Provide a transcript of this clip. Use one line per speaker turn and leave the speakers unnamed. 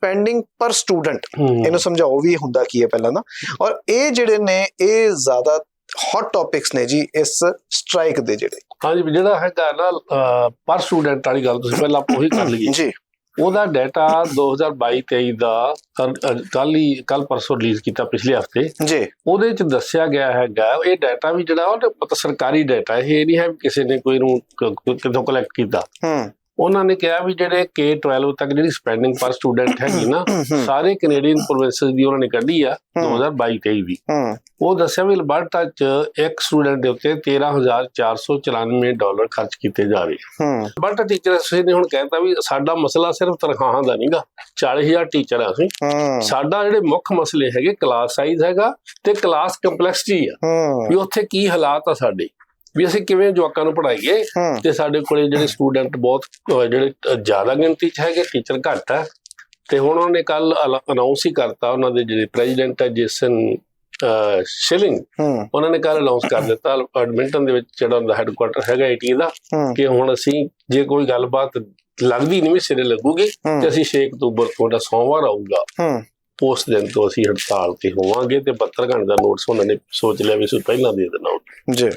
Spending ਪਰ student. ਇਹਨੂੰ ਸਮਝਾਓ ਵੀ ਇਹ ਹੁੰਦਾ ਕੀ ਹੈ ਪਹਿਲਾਂ ਨਾ ਔਰ ਇਹ ਜਿਹੜੇ ਨੇ ਇਹ ਜ਼ਿਆਦਾ ਹੌਟ ਟੌਪਿਕਸ ਨੇ ਜੀ ਇਸ ਸਟ੍ਰਾਈਕ ਦੇ ਜਿਹੜੇ।
ਹਾਂਜੀ ਜਿਹੜਾ ਹੈਗਾ ਨਾ ਪਰ ਸਟੂਡੈਂਟ ਵਾਲੀ ਗੱਲ ਤੁਸੀਂ ਪਹਿਲਾਂ ਉਹੀ ਕਰ ਲਈਏ।
ਜੀ।
ਉਹਦਾ ਡਾਟਾ 2022-23 ਦਾ ਕੱਲ ਹੀ ਕੱਲ ਪਰਸੋਂ ਰਿਲੀਜ਼ ਕੀਤਾ ਪਿਛਲੇ ਹਫ਼ਤੇ।
ਜੀ।
ਉਹਦੇ ਚ ਦੱਸਿਆ ਗਿਆ ਹੈਗਾ ਇਹ ਡਾਟਾ ਵੀ ਜਿਹੜਾ ਉਹ ਸਰਕਾਰੀ ਡਾਟਾ ਇਹ ਨਹੀਂ ਹੈ ਕਿਸੇ ਨੇ ਕੋਈ ਨੂੰ ਕ- ਕ- ਕਿਤੋਂ ਕਲੈਕਟ ਕੀਤਾ।
ਹੂੰ।
ਉਹਨਾਂ ਨੇ ਕਿਹਾ ਵੀ ਜਿਹੜੇ K12 ਤੱਕ ਜਿਹੜੀ ਸਪੈਂਡਿੰਗ ਪਰ ਸਟੂਡੈਂਟ ਹੈਗੀ ਨਾ। ਸਾਰੇ ਕੈਨੇਡੀਅਨ ਪ੍ਰੋਵਿੰਸਸ ਦੀ ਉਹਨਾਂ ਨੇ ਕੱਢੀ ਆ
ਹੂੰ।
2022-23 ਦੀ
ਹੂੰ।
ਉਹ ਦੱਸਿਆ ਵੀ ਅਲਬਰਟਾ ਚ ਇੱਕ ਸਟੂਡੈਂਟ ਦੇ ਉੱਤੇ 13494 ਡਾਲਰ ਖਰਚ ਕੀਤੇ ਜਾ ਰਹੇ
ਹੂੰ।
ਅਲਬਰਟਾ ਟੀਚਰ ਐਸੋਸੀਏਸ਼ਨ ਨੇ ਹੁਣ ਕਹਿਤਾ ਵੀ ਸਾਡਾ ਮਸਲਾ ਸਿਰਫ ਤਨਖਾਹਾਂ ਦਾ ਨਹੀਂਗਾ 40000 ਟੀਚਰ ਆ ਅਸੀਂ। ਸਾਡਾ ਜਿਹੜੇ ਮੁੱਖ ਮਸਲੇ ਹੈਗੇ ਕਲਾਸ ਸਾਈਜ਼ ਹੈਗਾ ਤੇ ਕਲਾਸ ਕੰਪਲੈਕਸਿਟੀ ਆ। ਵੀ ਉੱਥੇ ਕੀ ਹਾਲਾਤ ਆ ਸਾਡੇ। ਵੀ ਅਸੀਂ ਕਿਵੇਂ ਜਵਾਕਾਂ ਨੂੰ ਪੜ੍ਹਾਈਏ
ਹੂੰ।
ਤੇ ਸਾਡੇ ਕੋਲੇ ਜਿਹੜੇ ਸਟੂਡੈਂਟ ਬਹੁਤ ਜਿਹੜੇ ਜ਼ਿਆਦਾ ਗਿਣਤੀ 'ਚ ਹੈਗੇ ਟੀਚਰ ਘੱਟ ਹੈ। ਤੇ ਹੁਣ ਉਹਨਾਂ ਨੇ ਕੱਲ ਅਨਾਉਂਸ ਹੀ ਕਰਤਾ ਉਹਨਾਂ ਦੇ ਜਿਹੜੇ ਪ੍ਰੈਜ਼ੀਡੈਂਟ ਹੈ ਜੇਸਨ ਸ਼ਿਲਿੰਗ। ਉਹਨਾਂ ਨੇ ਕੱਲ ਅਨਾਉਂਸ ਕਰ ਦਿੱਤਾ ਐਡਮਿੰਟਨ ਦੇ ਵਿੱਚ ਜਿਹੜਾ ਉਹਦਾ ਹੈੱਡਕੁਆਟਰ ਹੈਗਾ ਏਟੀ ਦਾ ਕਿ ਹੁਣ ਅਸੀਂ ਜੇ ਕੋਈ ਗੱਲਬਾਤ ਲੱਗਦੀ ਨਹੀਂ ਵੀ ਸਿਰੇ ਲੱਗੂਗੀ ਤੇ ਅਸੀਂ 6 ਅਕਤੂਬਰ ਤੋਂ ਜਿਹੜਾ ਸੋਮਵਾਰ ਆਊਗਾ ਉਸ ਦਿਨ ਤੋਂ ਅਸੀਂ ਹੜਤਾਲ ਤੇ ਹੋਵਾਂਗੇ ਤੇ 72 ਘੰਟੇ ਦਾ ਨੋਟਿਸ ਉਹਨਾਂ ਨੇ ਸੋਚ ਲਿਆ ਵੀ ਅਸੀਂ ਪਹਿਲਾਂ ਦੇ ਦੇਣਾ
ਜੀ।